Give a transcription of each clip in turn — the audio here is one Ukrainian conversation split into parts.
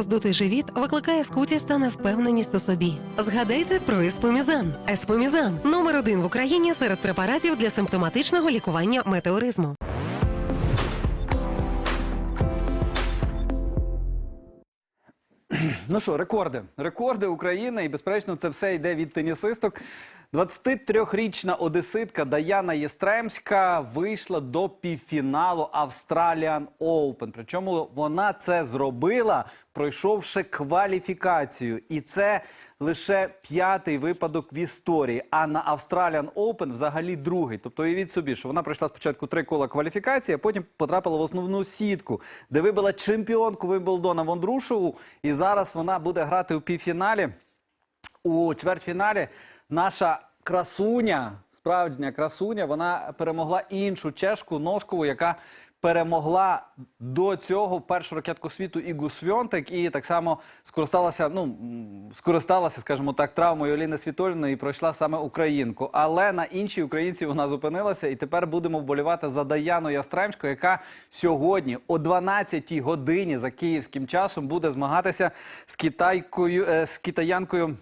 роздутий живіт викликає скутість та невпевненість у собі. Згадайте про еспомізан. Еспомізан номер один в Україні серед препаратів для симптоматичного лікування метеоризму. Ну що, рекорди. Рекорди України, і безперечно, це все йде від тенісисток. 23-річна одеситка Даяна Єстремська вийшла до півфіналу Australian Open. Причому вона це зробила, пройшовши кваліфікацію. І це лише п'ятий випадок в історії. А на Australian Open взагалі другий. Тобто уявіть собі, що вона пройшла спочатку три кола кваліфікації, а потім потрапила в основну сітку, де вибила чемпіонку Вимблдона Вондрушову. І зараз вона буде грати у півфіналі. У чвертьфіналі наша красуня, справжня красуня, вона перемогла іншу чешку Носкову, яка перемогла до цього першу ракетку світу Ігу Свьонтек і так само скористалася, ну скористалася, скажімо так, травмою Оліни Світоліної і пройшла саме українку. Але на іншій українці вона зупинилася, і тепер будемо вболівати за Даяну Ястремську, яка сьогодні о 12-й годині за київським часом буде змагатися з китайкою е, з китаянкою.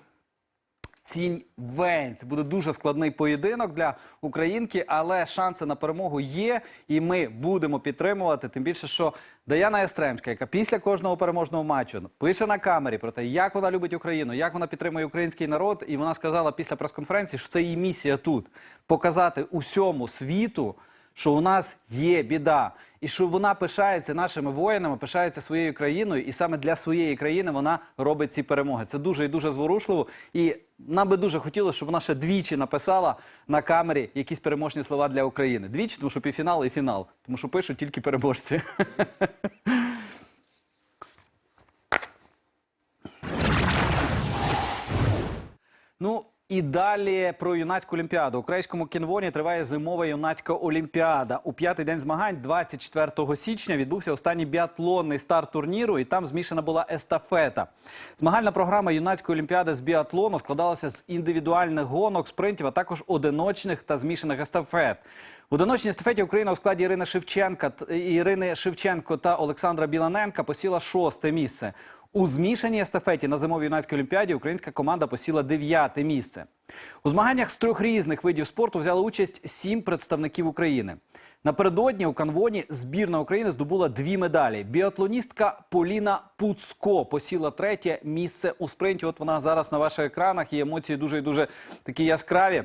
Цінь Вень. Це буде дуже складний поєдинок для українки, але шанси на перемогу є, і ми будемо підтримувати. Тим більше, що Даяна Естремська, яка після кожного переможного матчу пише на камері про те, як вона любить Україну, як вона підтримує український народ. І вона сказала після прес-конференції, що це її місія тут показати усьому світу, що у нас є біда, і що вона пишається нашими воїнами, пишається своєю країною, і саме для своєї країни вона робить ці перемоги. Це дуже і дуже зворушливо. І нам би дуже хотілося, щоб вона ще двічі написала на камері якісь переможні слова для України. Двічі, тому що півфінал і фінал, тому що пишуть тільки переможці. Ну і далі про юнацьку олімпіаду. У Українському кінвоні триває зимова юнацька олімпіада. У п'ятий день змагань, 24 січня, відбувся останній біатлонний старт турніру, і там змішана була естафета. Змагальна програма юнацької олімпіади з біатлону складалася з індивідуальних гонок, спринтів, а також одиночних та змішаних естафет. В одиночній естафеті Україна у складі Ірини Шевченка Ірини Шевченко та Олександра Біланенка посіла шосте місце. У змішаній естафеті на зимовій юнацькій олімпіаді українська команда посіла дев'яте місце. У змаганнях з трьох різних видів спорту взяли участь сім представників України. Напередодні у канвоні збірна України здобула дві медалі. Біатлоністка Поліна Пуцко посіла третє місце у спринті. От вона зараз на ваших екранах і емоції дуже і дуже такі яскраві.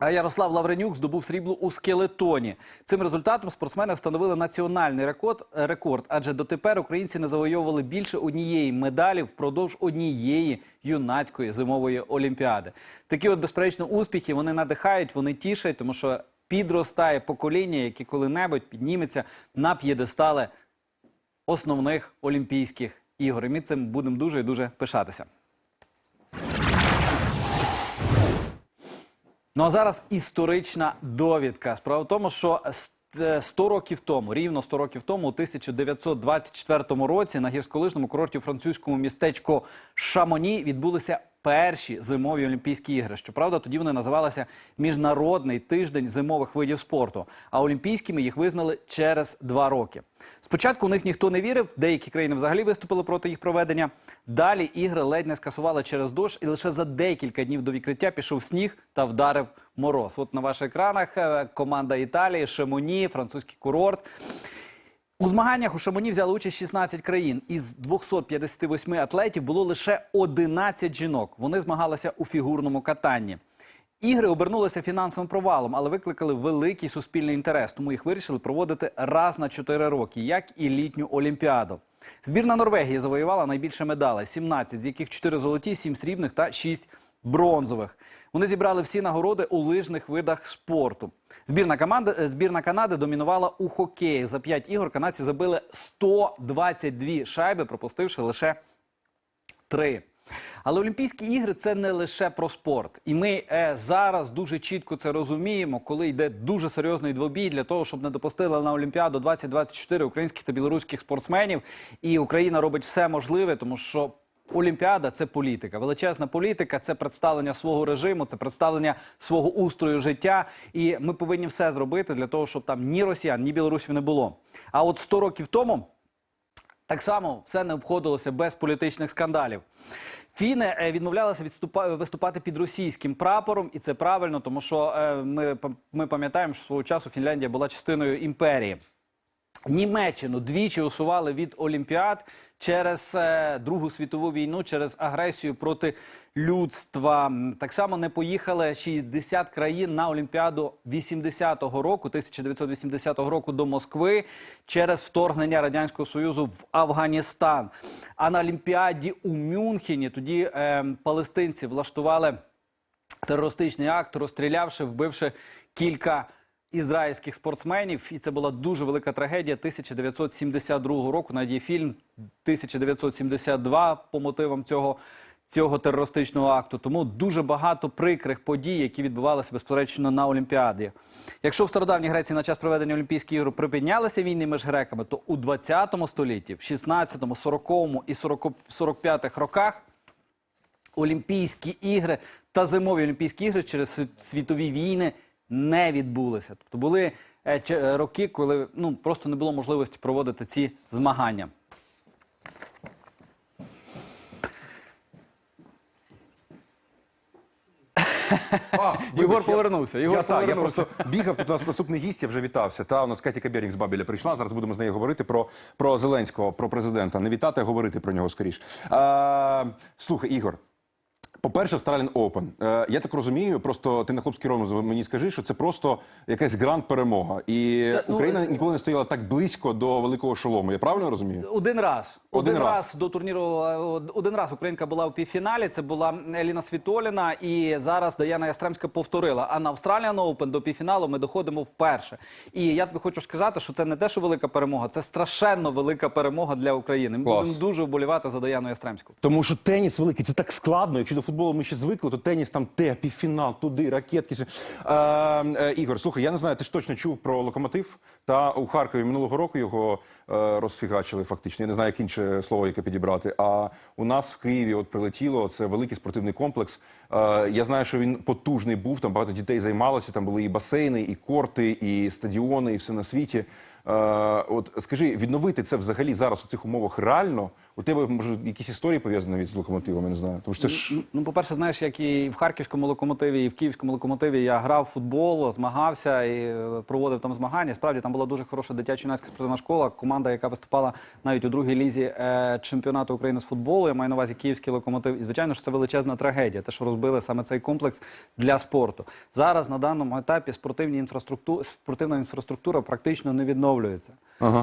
А Ярослав Лавренюк здобув срібло у скелетоні. Цим результатом спортсмени встановили національний рекорд, рекорд, адже дотепер українці не завойовували більше однієї медалі впродовж однієї юнацької зимової олімпіади. Такі от безперечно успіхи вони надихають, вони тішать, тому що підростає покоління, яке коли-небудь підніметься на п'єдестали основних олімпійських ігор. І ми цим будемо дуже і дуже пишатися. Ну а зараз історична довідка. Справа в тому, що с- е, 100 років тому, рівно 100 років тому, у 1924 році на гірськолижному курорті французькому містечку Шамоні відбулися перші зимові Олімпійські ігри. Щоправда, тоді вони називалися Міжнародний тиждень зимових видів спорту. А олімпійськими їх визнали через два роки. Спочатку у них ніхто не вірив, деякі країни взагалі виступили проти їх проведення. Далі ігри ледь не скасували через дощ, і лише за декілька днів до відкриття пішов сніг та вдарив мороз. От на ваших екранах е, команда Італії, Шемоні, французький курорт. У змаганнях у Шамоні взяли участь 16 країн. Із 258 атлетів було лише 11 жінок. Вони змагалися у фігурному катанні. Ігри обернулися фінансовим провалом, але викликали великий суспільний інтерес, тому їх вирішили проводити раз на 4 роки, як і літню олімпіаду. Збірна Норвегії завоювала найбільше медалей 17, з яких 4 золоті, 7 срібних та 6 бронзових. Вони зібрали всі нагороди у лижних видах спорту. Збірна команда е, збірна Канади домінувала у хокеї. За 5 ігор канадці забили 122 шайби, пропустивши лише три. Але Олімпійські ігри це не лише про спорт, і ми е, зараз дуже чітко це розуміємо, коли йде дуже серйозний двобій для того, щоб не допустили на Олімпіаду 2024 українських та білоруських спортсменів. І Україна робить все можливе, тому що. Олімпіада це політика, величезна політика, це представлення свого режиму, це представлення свого устрою життя. І ми повинні все зробити для того, щоб там ні росіян, ні білорусів не було. А от 100 років тому Так само все не обходилося без політичних скандалів. Фіни е, відмовлялися виступати під російським прапором, і це правильно, тому що е, ми, ми пам'ятаємо, що свого часу Фінляндія була частиною імперії. Німеччину двічі усували від Олімпіад через е, Другу світову війну, через агресію проти людства. Так само не поїхали 60 країн на Олімпіаду 80-го року, 1980 року до Москви через вторгнення радянського союзу в Афганістан. А на Олімпіаді у Мюнхені тоді е, палестинці влаштували терористичний акт, розстрілявши, вбивши кілька ізраїльських спортсменів. І це була дуже велика трагедія 1972 року. Навіть є фільм 1972 по мотивам цього. Цього терористичного акту тому дуже багато прикрих подій, які відбувалися безперечно на Олімпіаді. Якщо в стародавній Греції на час проведення Олімпійських ігор припинялися війни між греками, то у 20 столітті, в 16-му, 40-му і 40 45-х роках Олімпійські ігри та зимові Олімпійські ігри через світові війни не відбулися. Тобто були е, е, роки, коли ну просто не було можливості проводити ці змагання. А, Єгор повернувся, Єгор я, так, я просто бігав. Тут у нас наступний гість, я вже вітався. Та у нас Катя Кабєрік з Бабіля прийшла. Зараз будемо з нею говорити про, про Зеленського, про президента. Не вітати, а говорити про нього скоріш. А, слухай, Ігор. По-перше, Australian Open. Е, я так розумію, просто ти на хлопський розум мені скажи, що це просто якась гранд перемога. І ну, Україна е, ніколи не стояла так близько до великого шолому. Я правильно розумію? Один раз. Один Один, раз. раз. до турніру. е, Один раз Українка була у півфіналі. Це була Еліна Світоліна, і зараз Даяна Ястремська повторила. А на Australian Open до півфіналу ми доходимо вперше. І я тобі хочу сказати, що це не те, що велика перемога, це страшенно велика перемога для України. Ми Клас. будемо дуже вболівати за Даяну Ястремську. Тому що теніс великий, це так складно. Якщо до футболу ми ще звикли, то теніс там те, півфінал, туди, ракетки. Е, е, Ігор, слухай, я не знаю, ти ж точно чув про локомотив. Та у Харкові минулого року його е, розфігачили фактично. Я не знаю, як інше слово, яке підібрати. А у нас в Києві от прилетіло це великий спортивний комплекс. Е, я знаю, що він потужний був. Там багато дітей займалося. Там були і басейни, і корти, і стадіони, і все на світі. Е, от скажи, відновити це взагалі зараз у цих умовах реально? У тебе може якісь історії пов'язані з локомотивом, я не знаю. Тому що це ж Ну, Ну, по-перше, знаєш, як і в харківському локомотиві, і в київському локомотиві я грав в футбол, змагався і е, проводив там змагання. Справді там була дуже хороша дитячо юнацька спортивна школа, команда, яка виступала навіть у другій лізі е, чемпіонату України з футболу. Я маю на увазі київський локомотив. І звичайно, що це величезна трагедія, те, що розбили саме цей комплекс для спорту. Зараз на даному етапі спортивні інфраструктура, спортивна інфраструктура практично не відновлюється.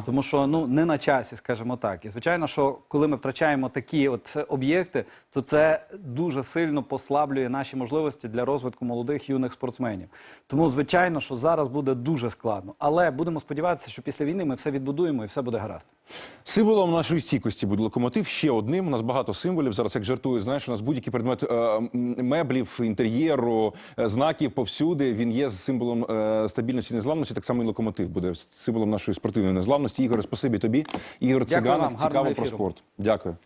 Тому що ну не на часі, скажімо так. І звичайно, що коли ми втрачаємо такі от об'єкти, то це дуже сильно послаблює наші можливості для розвитку молодих юних спортсменів. Тому, звичайно, що зараз буде дуже складно. Але будемо сподіватися, що після війни ми все відбудуємо і все буде гаразд. Символом нашої стійкості буде локомотив. Ще одним. У нас багато символів. Зараз як жартую, знаєш, у нас будь-який предмет е, меблів, інтер'єру, е, знаків повсюди. Він є символом е, стабільності і незламності. Так само і локомотив буде символом нашої спортивної незламності. Ігоре, спасибі тобі. Ігор Циганов, цікаво про ефіру. спорт. Дякую.